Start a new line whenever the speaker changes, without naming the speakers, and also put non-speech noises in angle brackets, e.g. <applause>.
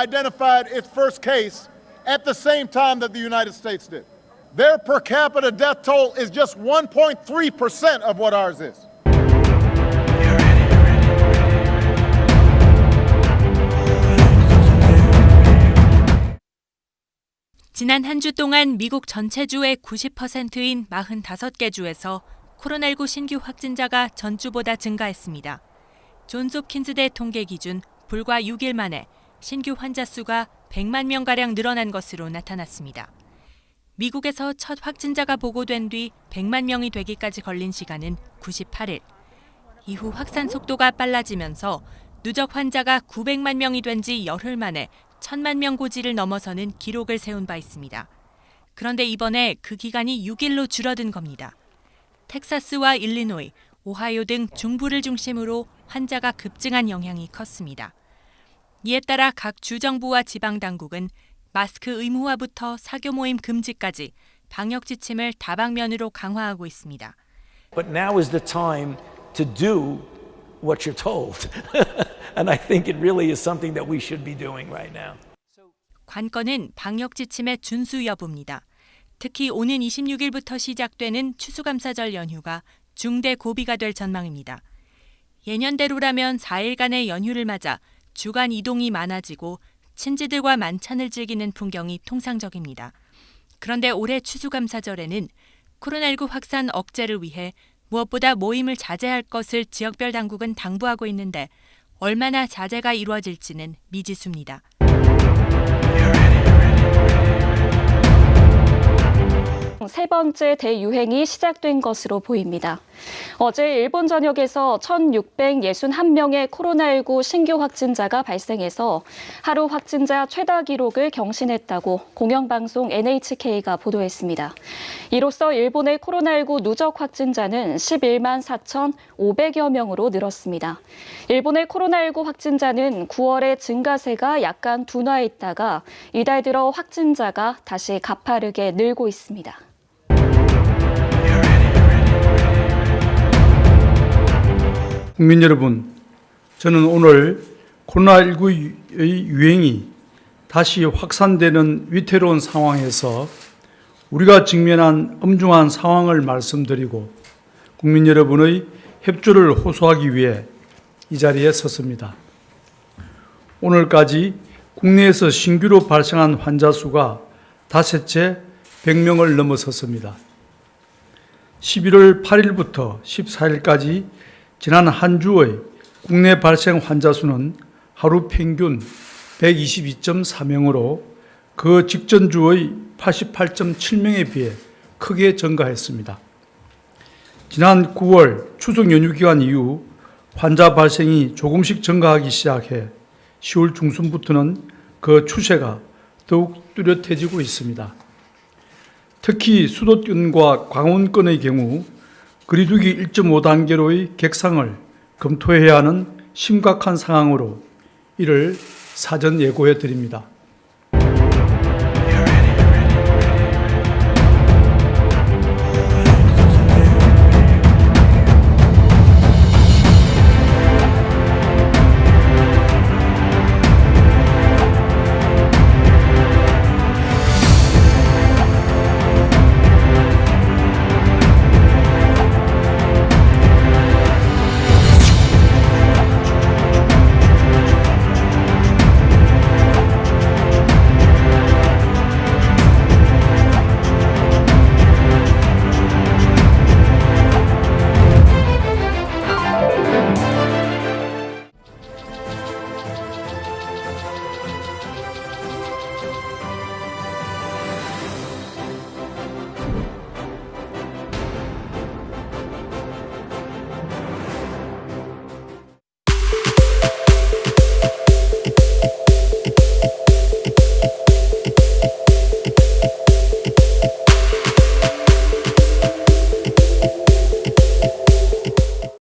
identified its first case at the same time that the United States did. Their per capita death toll is just 1.3% of what ours is.
지난 한 주 동안 미국 전체 주의 90%인 45개 주에서 코로나19 신규 확진자가 전주보다 증가했습니다. 존스 홉킨즈대 통계 기준 불과 6일 만에 신규 환자 수가 100만 명가량 늘어난 것으로 나타났습니다. 미국에서 첫 확진자가 보고된 뒤 100만 명이 되기까지 걸린 시간은 98일. 이후 확산 속도가 빨라지면서 누적 환자가 900만 명이 된 지 열흘 만에 1000만 명 고지를 넘어서는 기록을 세운 바 있습니다. 그런데 이번에 그 기간이 6일로 줄어든 겁니다. 텍사스와 일리노이, 오하이오 등 중부를 중심으로 환자가 급증한 영향이 컸습니다. 이에 따라 각 주정부와 지방당국은 마스크 의무화부터 사교 모임 금지까지 방역 지침을 다방면으로 강화하고 있습니다.
But now is the time to do what you're told. <laughs> and I think it really is something that we should be doing right now.
관건은 방역 지침의 준수 여부입니다. 특히 오는 26일부터 시작되는 추수감사절 연휴가 중대 고비가 될 전망입니다. 예년대로라면 4일간의 연휴를 맞아 주간 이동이 많아지고 친지들과 만찬을 즐기는 풍경이 통상적입니다. 그런데 올해 추수감사절에는 코로나19 확산 억제를 위해 무엇보다 모임을 자제할 것을 지역별 당국은 당부하고 있는데 얼마나 자제가 이루어질지는 미지수입니다.
세 번째 대유행이 시작된 것으로 보입니다. 어제 일본 전역에서 1,661명의 코로나19 신규 확진자가 발생해서 하루 확진자 최다 기록을 경신했다고 공영방송 NHK가 보도했습니다. 이로써 일본의 코로나19 누적 확진자는 11만 4,500여 명으로 늘었습니다. 일본의 코로나19 확진자는 9월에 증가세가 약간 둔화했다가 이달 들어 확진자가 다시 가파르게 늘고 있습니다.
국민 여러분, 저는 오늘 코로나19의 유행이 다시 확산되는 위태로운 상황에서 우리가 직면한 엄중한 상황을 말씀드리고 국민 여러분의 협조를 호소하기 위해 이 자리에 섰습니다. 오늘까지 국내에서 신규로 발생한 환자 수가 닷새째 100명을 넘어섰습니다. 11월 8일부터 14일까지 지난 한 주의 국내 발생 환자 수는 하루 평균 122.4명으로 그 직전 주의 88.7명에 비해 크게 증가했습니다. 지난 9월 추석 연휴 기간 이후 환자 발생이 조금씩 증가하기 시작해 10월 중순부터는 그 추세가 더욱 뚜렷해지고 있습니다. 특히 수도권과 강원권의 경우 거리두기 1.5단계로의 객상을 검토해야 하는 심각한 상황으로 이를 사전 예고해 드립니다.